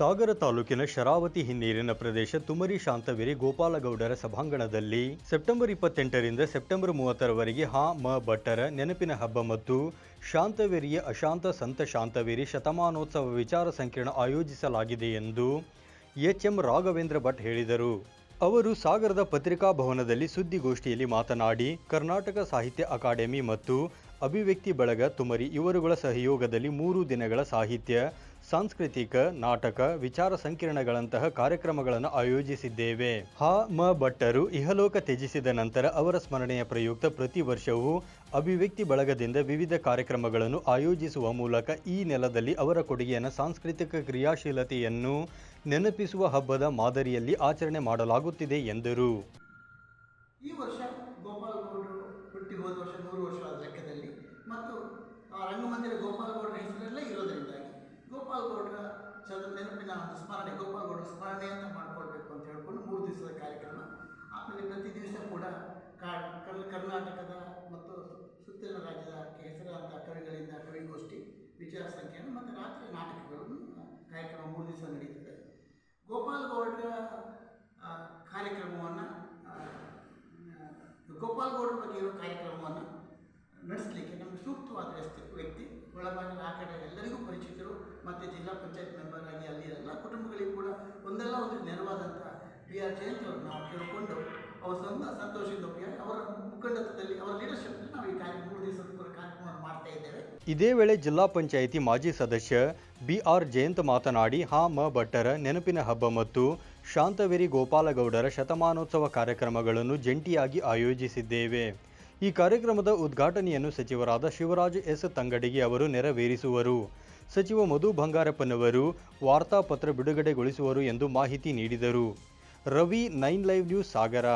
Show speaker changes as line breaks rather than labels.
ಸಾಗರ ತಾಲೂಕಿನ ಶರಾವತಿ ಹಿನ್ನೀರಿನ ಪ್ರದೇಶ ತುಮರಿ ಶಾಂತವಿರಿ ಗೋಪಾಲಗೌಡರ ಸಭಾಂಗಣದಲ್ಲಿ September ಇಪ್ಪತ್ತೆಂಟರಿಂದ September ಮೂವತ್ತರವರೆಗೆ ಹಾ, ಮ ಭಟ್ಟರ ನೆನಪಿನ ಹಬ್ಬ ಮತ್ತು ಶಾಂತವೇರಿಯ ಅಶಾಂತ ಸಂತ ಶಾಂತವೇರಿ ಶತಮಾನೋತ್ಸವ ವಿಚಾರ ಸಂಕಿರಣ ಆಯೋಜಿಸಲಾಗಿದೆ ಎಂದು ಎಚ್ ಎಂ ರಾಘವೇಂದ್ರ ಭಟ್ ಹೇಳಿದರು. ಅವರು ಸಾಗರದ ಪತ್ರಿಕಾ ಭವನದಲ್ಲಿ ಸುದ್ದಿಗೋಷ್ಠಿಯಲ್ಲಿ ಮಾತನಾಡಿ, ಕರ್ನಾಟಕ ಸಾಹಿತ್ಯ ಅಕಾಡೆಮಿ ಮತ್ತು ಅಭಿವ್ಯಕ್ತಿ ಬಳಗ ತುಮರಿ ಇವರುಗಳ ಸಹಯೋಗದಲ್ಲಿ ಮೂರು ದಿನಗಳ ಸಾಹಿತ್ಯ ಸಾಂಸ್ಕೃತಿಕ, ನಾಟಕ, ವಿಚಾರ ಸಂಕಿರಣಗಳಂತಹ ಕಾರ್ಯಕ್ರಮಗಳನ್ನು ಆಯೋಜಿಸಿದ್ದೇವೆ. ಹ, ಮ ಭಟ್ಟರು ಇಹಲೋಕ ತ್ಯಜಿಸಿದ ನಂತರ ಅವರ ಸ್ಮರಣೆಯ ಪ್ರಯುಕ್ತ ಪ್ರತಿ ವರ್ಷವೂ ಅಭಿವ್ಯಕ್ತಿ ಬಳಗದಿಂದ ವಿವಿಧ ಕಾರ್ಯಕ್ರಮಗಳನ್ನು ಆಯೋಜಿಸುವ ಮೂಲಕ ಈ ನೆಲದಲ್ಲಿ ಅವರ ಕೊಡುಗೆಯನ್ನು ಸಾಂಸ್ಕೃತಿಕ ಕ್ರಿಯಾಶೀಲತೆಯನ್ನು ನೆನಪಿಸುವ ಹಬ್ಬದ ಮಾದರಿಯಲ್ಲಿ ಆಚರಣೆ ಮಾಡಲಾಗುತ್ತಿದೆ ಎಂದರು.
ಈ ವರ್ಷ ಗೋಪಾಲಗೌಡರು ಹುಟ್ಟಿ ಹೋದ ವರ್ಷ ನೂರು ವರ್ಷ ಲೆಕ್ಕದಲ್ಲಿ ಮತ್ತು ರಂಗಮಂದಿರ ಗೋಪಾಲಗೌಡರ ಹೆಸರೆಲ್ಲ ಇರೋದರಿಂದಾಗಿ ಗೋಪಾಲ್ ಗೌಡ್ರ ಚಂದ್ರ ನೆನಪಿನ ಒಂದು ಸ್ಮರಣೆ ಗೋಪಾಲ್ ಗೌಡರ ಸ್ಮರಣೆ ಅಂತ ಮಾಡ್ಕೊಳ್ಬೇಕು ಅಂತ ಹೇಳ್ಕೊಂಡು ಮೂರು ದಿವಸದ ಕಾರ್ಯಕ್ರಮ. ಆಮೇಲೆ ಪ್ರತಿ ದಿವಸ ಕೂಡ ಕಾ ಕರ್ನಾಟಕದ ಮತ್ತು ಸುತ್ತಲಿನ ರಾಜ್ಯದ ಹೆಸರಾದ ಕವಿಗಳಿಂದ ಕವಿಗೋಷ್ಠಿ ವಿಚಾರ ಸಂಖ್ಯೆಯನ್ನು ಮತ್ತು ರಾತ್ರಿ ನಾಟಕಗಳು ಕಾರ್ಯಕ್ರಮ ಮೂರು ದಿವಸ ನಡೀತದೆ. ಗೋಪಾಲ್ ಗೌಡರ ಆ, ಕಾರ್ಯಕ್ರಮವನ್ನು ಗೋಪಾಲ್ ಗೌಡರ ಬಗ್ಗೆ ಇರೋ ಕಾರ್ಯಕ್ರಮವನ್ನು ನಡೆಸಲಿಕ್ಕೆ ನಮಗೆ ಸೂಕ್ತವಾದ ವ್ಯಕ್ತಿ ಒಳಬಾಗಿಲ ಆ ಕಡೆ ಎಲ್ಲರಿಗೂ ಪರಿಚಿತರು ಮತ್ತು ಜಿಲ್ಲಾ ಪಂಚಾಯತ್ ಮೆಂಬರ್ ಆಗಿ ಅಲ್ಲಿ ಎಲ್ಲ ಕುಟುಂಬಗಳಿಗೂ ಕೂಡ ಒಂದಲ್ಲ ಒಂದು ನೆರವಾದಂಥ ಪಿ ಆರ್ ಜಯಂತ್ ಅವರು ನಾವು ಕೇಳಿಕೊಂಡು ಅವ್ರ ಸ್ವಂತ ಸಂತೋಷದಿಂದ ಅವರ ಮುಖಂಡತ್ವದಲ್ಲಿ ಅವರ ಲೀಡರ್ಶಿಪ್ನಲ್ಲಿ ನಾವು ಈ ಕಾರ್ಯ ಮೂರು ಕಾರ್ಯಕ್ರಮ ಮಾಡ್ತಾ ಇದ್ದೇವೆ.
ಇದೇ ವೇಳೆ ಜಿಲ್ಲಾ ಪಂಚಾಯಿತಿ ಮಾಜಿ ಸದಸ್ಯ ಬಿ ಆರ್ ಜಯಂತ್ ಮಾತನಾಡಿ, ಹಾ, ಮ, ಭಟ್ಟರ ನೆನಪಿನ ಹಬ್ಬ ಮತ್ತು ಶಾಂತವೇರಿ ಗೋಪಾಲಗೌಡರ ಶತಮಾನೋತ್ಸವ ಕಾರ್ಯಕ್ರಮಗಳನ್ನು ಜಂಟಿಯಾಗಿ ಆಯೋಜಿಸಿದ್ದೇವೆ. ಈ ಕಾರ್ಯಕ್ರಮದ ಉದ್ಘಾಟನೆಯನ್ನು ಸಚಿವರಾದ ಶಿವರಾಜ್ ಎಸ್. ತಂಗಡಿಗೆ ಅವರು ನೆರವೇರಿಸುವರು. ಸಚಿವ ಮಧು ಬಂಗಾರಪ್ಪನವರು ವಾರ್ತಾಪತ್ರ ಬಿಡುಗಡೆಗೊಳಿಸುವರು ಎಂದು ಮಾಹಿತಿ ನೀಡಿದರು. Ravi nine live news Sagara.